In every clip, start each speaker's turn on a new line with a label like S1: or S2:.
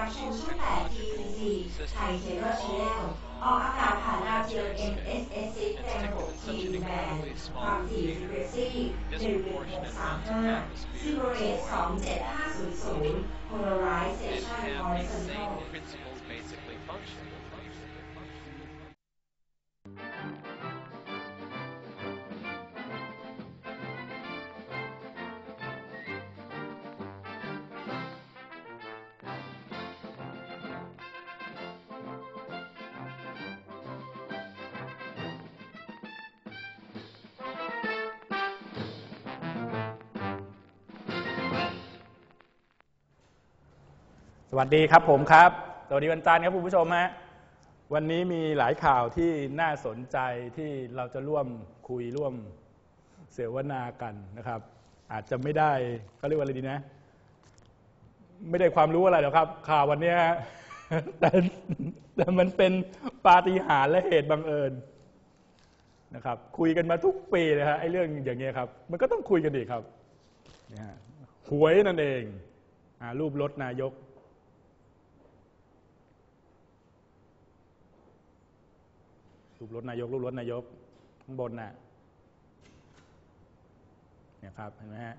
S1: รับชมช่อง8 TCC ไทยเซเลอร์ชแนลออกอากาศผ่านดาวเทียม MSS 6แรง6 TV แบนความถี่ frequency 11635ซิโบเรต27500 polarization horizontal
S2: สวัสดีครับผมครับ สวัสดีวันจันทร์ครับคุณผู้ชมฮะ วันนี้มีหลายข่าวที่น่าสนใจที่เราจะร่วมคุยร่วมเสวนากันนะครับ อาจจะไม่ได้เขาเรียกว่าอะไรดีนะ ไม่ได้ความรู้อะไรหรอกครับ ข่าววันนี้แต่แต่มันเป็นปาฏิหาริย์และเหตุบังเอิญ นะครับคุยกันมาทุกปีเลยฮะไอ้เรื่องอย่างเงี้ยครับมันก็ต้องคุยกันอีกครับหวยนั่นเองอรูปรถนายก รูปรถนายก รูปรถนายกข้างบนน่ะเนี่ยครับเห็นไหมฮะ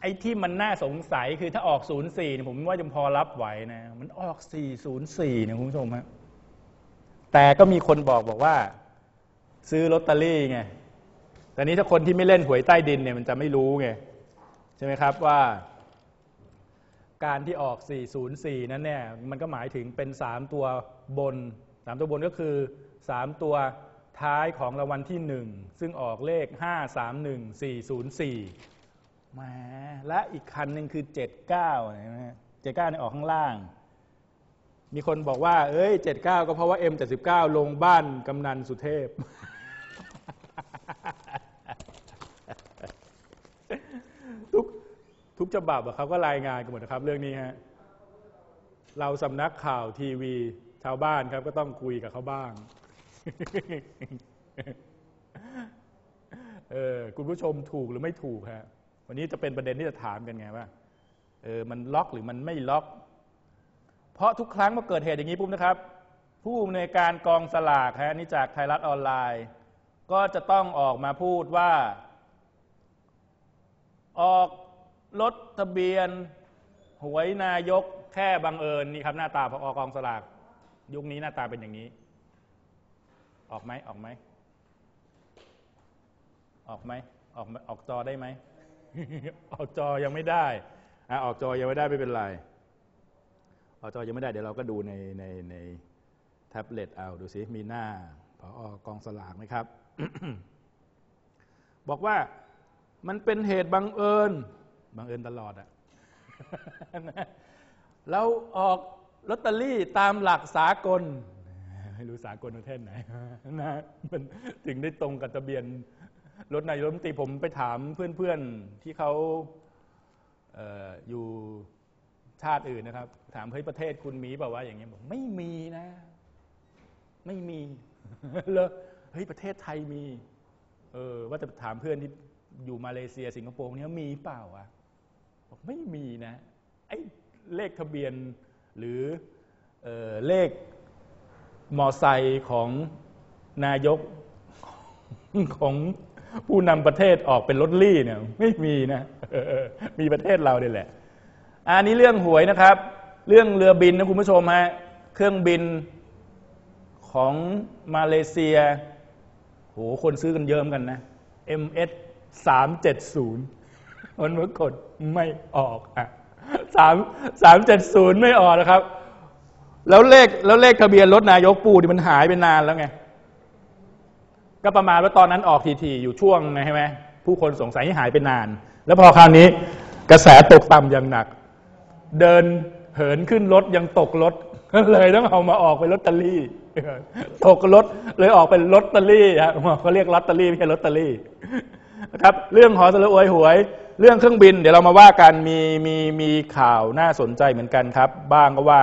S2: ไอ้ที่มันน่าสงสัยคือถ้าออก 04เนี่ยผมว่ายังพอรับไหวนะ มันออก 404เนี่ยคุณผู้ชมฮะแต่ก็มีคนบอกบอกว่า ซื้อลอตเตอรี่ไงแต่นี้ถ้าคนที่ไม่เล่นหวยใต้ดินเนี่ยมันจะไม่รู้ไงใช่ไหมครับว่า การที่ออก 404 นั้นเนี่ยมันก็หมายถึงเป็น 3 ตัวบน 3 ตัวบนก็คือ 3 ตัวท้ายของรางวัลที่ 1 ซึ่งออกเลข 531404แหมและอีกคันหนึ่งคือ 79นะฮะ79เนี่ยออกข้างล่าง มีคนบอกว่า เอ้ย 79 ก็เพราะว่า M79 ลงบ้านกำนันสุเทพ ทุก ทุกฉบับอะเขาก็รายงานกันหมดนะครับ เรื่องนี้ฮะเราสำนักข่าวทีวีชาวบ้านครับ ก็ต้องคุยกับเขาบ้างเออคุณผู้ชมถูกหรือไม่ถูกฮะวันนี้จะเป็นประเด็นที่จะถามกันไงว่าเออมันล็อกหรือมันไม่ล็อก เพราะทุกครั้งเมื่อเกิดเหตุอย่างนี้ปุ๊บนะครับ ผู้อำนวยการกองสลากฮะนี่จากไทยรัฐออนไลน์ ก็จะต้องออกมาพูดว่า ออก รถทะเบียน หวยนายกแค่บังเอิญนี่ครับหน้าตาพอกองสลากยุคนี้หน้าตาเป็นอย่างนี้ ออกไหมออกไหมออกไหมออกออกจอได้ไหมออกจอยังไม่ได้อะออกจอยังไม่ได้ไม่เป็นไรออกจอยังไม่ได้เดี๋ยวเราก็ดูในในในแท็บเล็ตเอาดูสิมีหน้าพออกองสลากไหมครับ บอกว่ามันเป็นเหตุบังเอิญ บังเอิญตลอดอะนะเราออกลอตเตอรี่ตามหลักสากล ไม่รู้สากลประเทศไหนนะมันถึงได้ตรงกับทะเบียนรถนายกรัฐมนตรีผมไปถามเพื่อนๆที่เขาเอออยู่ชาติอื่นนะครับ ถามเฮ้ยประเทศคุณมีเปล่าวะอย่างเงี้ยบอกไม่มีนะ ไม่มีเลยเฮ้ยประเทศไทยมี เออว่าจะถามเพื่อนที่อยู่มาเลเซียสิงคโปร์เนี่ยมีเปล่าวะ บอกไม่มีนะไอ้เลขทะเบียนหรือเออเลขมอไซค์ของนายกของผู้นำประเทศออกเป็นรถลี่เนี่ยไม่มีนะออมีประเทศเราเนี่ยแหละ อันนี้เรื่องหวยนะครับ เรื่องเรือบินนะคุณผู้ชมฮะเครื่องบินของมาเลเซียโหคนซื้อกันเยอะเหมือนกันนะ MS 370 มันเมื่อกดไม่ออกอะสามสามเจ็ดศูนย์ไม่ออกนะครับ แล้วเลขแล้วเลขทะเบียนรถนายกปูนี่มันหายไปนานแล้วไง ก็ประมาณว่าตอนนั้นออกทีๆอยู่ช่วงไงใช่ไหมผู้คนสงสัยให้หายไปนาน แล้วพอคราวนี้กระแสตกต่ำอย่างหนัก เดินเหินขึ้นรถยังตกรถก็เลยต้องเอามาออกเป็นลอตเตอรี่ตกรถเลยออกเป็นลอตเตอรี่ฮะเขาเรียกลอตเตอรี่ไม่ใช่ลอตเตอรี่นะครับ เรื่องหอสรุอวยหวย เรื่องเครื่องบิน เดี๋ยวเรามาว่ากันมีมีมีข่าวน่าสนใจเหมือนกันครับ บ้างก็ว่า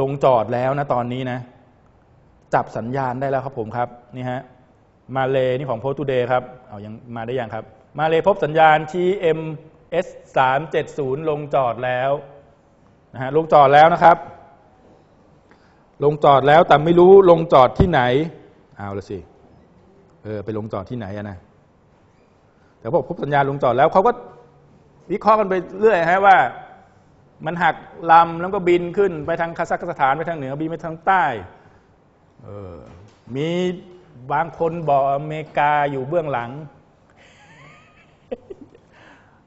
S2: ลงจอดแล้วนะตอนนี้นะ จับสัญญาณได้แล้วครับผมครับนี่ฮะมาเลนี่ของโพสตูเดย์ครับเอายังมาได้ยังครับ มาเลพบสัญญาณ TMS 370ลงจอดแล้วนะฮะลงจอดแล้วนะครับ ลงจอดแล้วแต่ไม่รู้ลงจอดที่ไหน เอาละสิเออไปลงจอดที่ไหนอะนะ แต่พอพบสัญญาณลงจอดแล้วเขาก็วิเคราะห์กันไปเรื่อยฮะว่ามันหักลำแล้วก็บินขึ้นไปทางคาซัคสถานไปทางเหนือบินไปทางใต้เออมีบางคนบอกอเมริกาอยู่เบื้องหลัง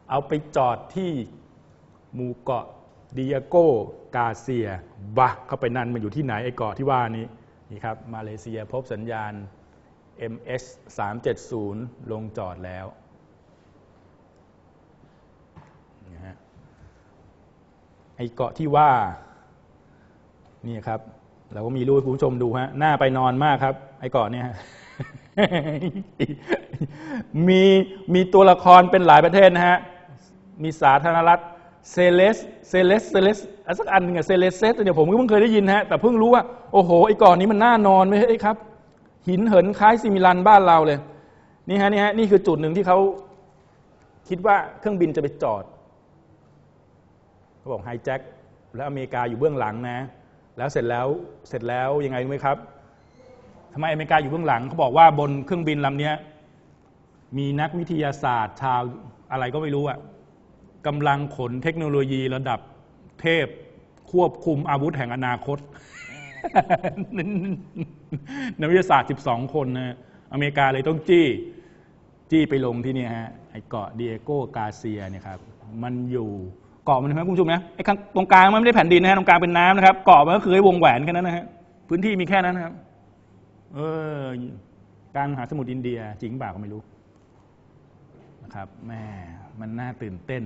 S2: เอาไปจอดที่หมู่เกาะดิอาโกกาเซียบะเข้าไปนั่นมันอยู่ที่ไหนไอ้เกาะที่ว่านี้นี่ครับมาเลเซียพบสัญญาณ MS 370ลงจอดแล้วนะฮะ ไอ้เกาะที่ว่านี่ครับ เราก็มีรูปคุณผู้ชมดูฮะหน้าไปนอนมากครับ ไอ้เกาะเนี่ยมีมีตัวละครเป็นหลายประเทศนะฮะมีสาธารณรัฐเซเลสเซเลสเซเลสอะสักอันหนึงอะเซเลสเซสเนี่ยผมก็เพิ่งเคยได้ยินฮะแต่เพิ่งรู้ว่าโอ้โหไอ้เก่อนนี้มันน่านอนไหมเอ้ครับ หินเหินคล้ายซิมิลันบ้านเราเลย นี่ฮะนี่ฮะนี่คือจุดหนึ่งที่เขาคิดว่าเครื่องบินจะไปจอด เขาบอกไฮแจ็คแล้วอเมริกาอยู่เบื้องหลังนะ แล้วเสร็จแล้วเสร็จแล้วยังไงรู้ไหมครับทำไมอเมริกาอยู่เบื้องหลังเขาบอกว่าบนเครื่องบินลำนี้มีนักวิทยาศาสตร์ชาวอะไรก็ไม่รู้อะกำลังขนเทคโนโลยีระดับเทพควบคุมอาวุธแห่งอนาคตนักวิทยาศาสตร์ 12 คนนะอเมริกาเลยต้องจี้ จี้ไปลงที่นี่ฮะไอเกาะดิเอโกกาเซียเนี่ยครับ มันอยู่ เกาะมันนะคุณผู้ชมนะไอ้ข้างตรงกลางมันไม่ได้แผ่นดินนะฮะตรงกลางเป็นน้ำนะครับเกาะมันก็คือไอ้วงแหวนแค่นั้นนะฮะพื้นที่มีแค่นั้นนะครับ เออกลางมหาสมุทรอินเดีย จริงเปล่าก็ไม่รู้นะครับแม่มันน่าตื่นเต้น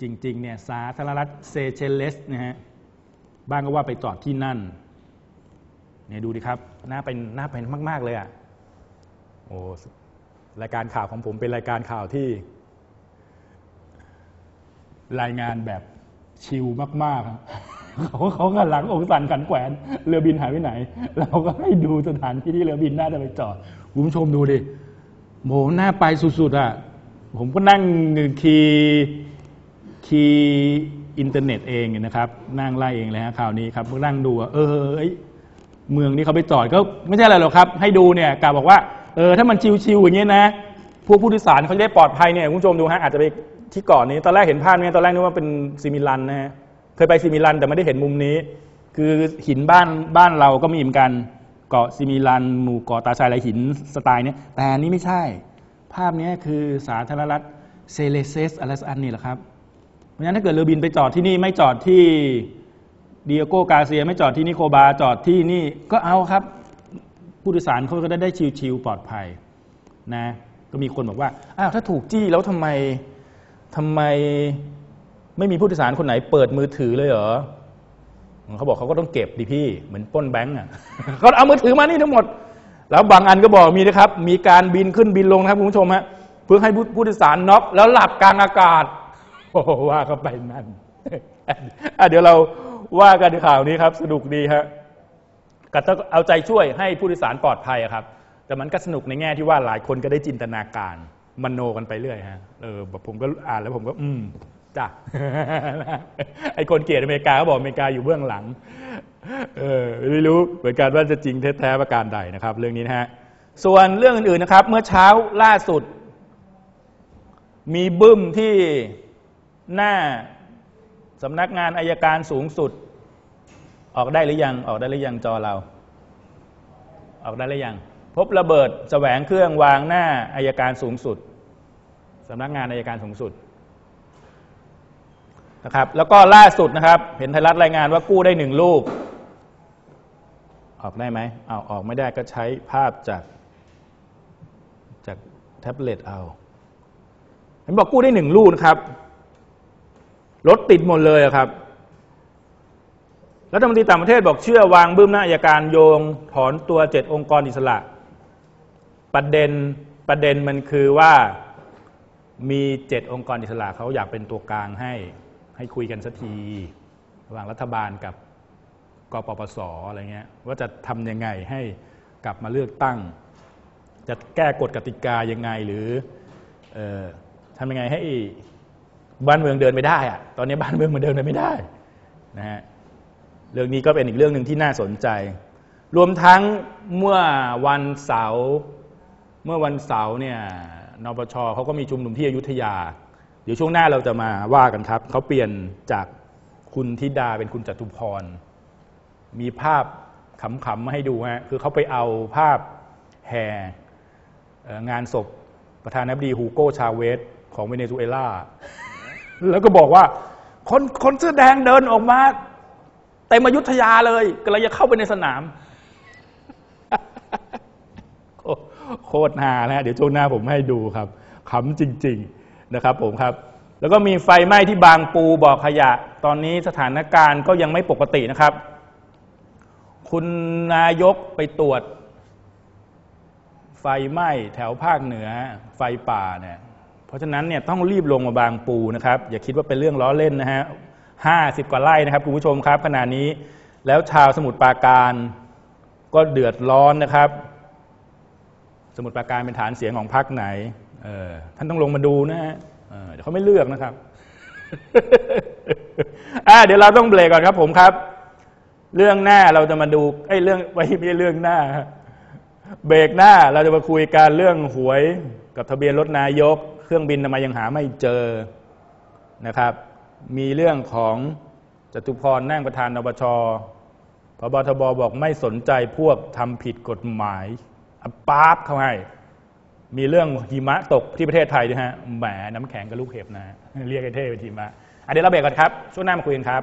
S2: จริงๆเนี่ยสาธารณรัฐเซเชเลสนะฮะบ้างก็ว่าไปจอดที่นั่นเนี่ยดูดิครับน่าเป็นน่าเป็นมาก ๆ เลยอะโอ้รายการข่าวของผมเป็นรายการข่าวที่ รายงานแบบชิลมากๆเขาเขากำลังอกสั่นขันแขวน เรือบินหายไปไหน เราก็ให้ดูสถานที่ที่เรือบินน่าจะไปจอดคุณผู้ชมดูดิโหน่าไปสุดๆอะ ผมก็นั่งคีคีอินเทอร์เน็ตเองนะครับ นั่งไล่เองเลยฮะข่าวนี้ครับก็นั่งดูเออเอ้ยเมืองนี้เขาไปจอดก็ไม่ใช่อะไรหรอกครับ ให้ดูเนี่ยกาบอกว่าเออถ้ามันชิวๆอย่างเงี้ยนะ พวกผู้โดยสารเขาจะได้ปลอดภัยเนี่ยคุณผู้ชมดูฮะอาจจะไป ที่เกาะนี้ตอนแรกเห็นภาพนี่ยตอนแรกนึกว่าเป็นซิมิลันนะฮะเคยไปซิมิลันแต่ไม่ได้เห็นมุมนี้ คือหินบ้านบ้านเราก็มีเหมือนกันเกาะซิมิลัน หมู่เกาะตาชายไรหินสไตล์เนี้ยแต่นี้ไม่ใช่ ภาพนี้คือสาธารณรัฐเซเลเซสอะไรสักอันนี่แหละครับเพราะฉะนั้นถ้าเกิดเรือบินไปจอดที่นี่ไม่จอดที่เดิเอโกกาเซียไม่จอดที่นิโคบาจอดที่นี่ก็เอาครับ ผู้โดยสารเขาก็ได้ได้ชิวๆปลอดภัยนะก็มีคนบอกว่าอ้าวถ้าถูกจี้แล้วทำไม ทำไมไม่มีผู้โดยสารคนไหนเปิดมือถือเลยเหรอเขาบอกเขาก็ต้องเก็บดิพี่ เหมือนป้นแบงก์อะเขาเอามือถือมานี่ทั้งหมด แล้วบางอันก็บอกมีนะครับ มีการบินขึ้นบินลงนะครับคุณผู้ชมฮะเพื่อให้ผู้โดยสารน็อกแล้วหลับกลางอากาศโอ้ว่าเข้าไปนั่นเดี๋ยวเราว่ากันข่าวนี้ครับ สนุกดีฮะก็ต้องเอาใจช่วยให้ผู้โดยสารปลอดภัยครับ แต่มันก็สนุกในแง่ที่ว่าหลายคนก็ได้จินตนาการ มโนกันไปเรื่อยฮะเออแบบผมก็อ่านแล้วผมก็ อืมจ้ะไอคนเกลียดอเมริกาก็บอกอเมริกาอยู่เบื้องหลัง เออไม่รู้เหมือนกันว่าจะจริงแท้ๆประการใดนะครับ เรื่องนี้นะฮะส่วนเรื่องอื่นๆนะครับ เมื่อเช้าล่าสุด มีบึ้มที่หน้าสำนักงานอายการสูงสุด ออกได้หรือยัง ออกได้หรือยังจอเรา ออกได้หรือยัง พบระเบิดแสวงเครื่องวางหน้าอายการสูงสุด สำนักงานอายการสูงสุดนะครับ แล้วก็ล่าสุดนะครับ เห็นไทยรัฐรายงานว่ากู้ได้หนึ่งลูก ออกได้ไหมเอาออกไม่ได้ก็ใช้ภาพจากจากแท็บเล็ตเอาเห็นบอกกู้ได้หนึ่งลูกนะครับรถติดหมดเลยครับรัฐมนตรีต่างประเทศบอกเชื่อวางบื้มหน้าอายการโยง ถอนตัวเจ็ดองค์กรอิสระ ประเด็นประเด็นมันคือว่า มีเจ็ดองค์กรอิสระเขาอยากเป็นตัวกลางให้ให้คุยกันสักที ระหว่างรัฐบาลกับกปปสอะไรเงี้ยว่าจะทำยังไงให้กลับมาเลือกตั้ง จะแก้กฎกติกายังไงหรืออทำยังไงให้บ้านเมืองเดินไม่ได้อะตอนนี้บ้านเมืองมันเดินไปไม่ได้นะฮะเรื่องนี้ก็เป็นอีกเรื่องหนึ่งที่น่าสนใจ รวมทั้งเมื่อวันเสาร์เมื่อวันเสาร์เนี่ย นปชเขาก็มีชุมนุมที่อยุธยา เดี๋ยวช่วงหน้าเราจะมาว่ากันครับ เขาเปลี่ยนจากคุณธิดาเป็นคุณจตุพร มีภาพขำๆมาให้ดูฮะคือเขาไปเอาภาพแห่งานศพประธานาธิบดีฮูโกชาเวสของเวเนซุเอลา แล้วก็บอกว่า คนคนเสื้อแดงเดินออกมาเต็มอยุธยาเลยกำลังจะเข้าไปในสนาม โคตรฮานะฮะเดี๋ยวช่วงหน้าผมให้ดูครับขำจริง ๆนะครับผมครับ แล้วก็มีไฟไหม้ที่บางปูบ่อขยะ ตอนนี้สถานการณ์ก็ยังไม่ปกตินะครับ คุณนายกไปตรวจ ไฟไหม้แถวภาคเหนือไฟป่าเนี่ยเพราะฉะนั้นเนี่ยต้องรีบลงมาบางปูนะครับ อย่าคิดว่าเป็นเรื่องล้อเล่นนะฮะห้าสิบกว่าไร่นะครับคุณผู้ชมครับขณะนี้แล้วชาวสมุทรปราการก็เดือดร้อนนะครับ สมุทรปราการเป็นฐานเสียงของพรรคไหนเออท่านต้องลงมาดูนะฮะเเดี๋ยวเขาไม่เลือกนะครับเดี๋ยวเราต้องเบรกก่อนครับ ผมครับ เรื่องหน้าเราจะมาดูไอ้ยเรื่องไว้ไม่ใช่เรื่องหน้า เบรกหน้าเราจะมาคุยการเรื่องหวยกับทะเบียนรถนายก เครื่องบินทำไมยังหาไม่เจอนะครับ มีเรื่องของจตุพรนั่งประธานนปชพบทบบอกไม่สนใจพวกทำผิดกฎหมาย ป๊าบเข้าให้มีเรื่องหิมะตกที่ประเทศไทยด้วยฮะแหมน้ำแข็งกับลูกเห็บนะ เรียกไอ้เท่เป็นหิมะอะเดี๋ยวเราเบรกก่อนครับ ช่วงหน้ามาคุยกันครับ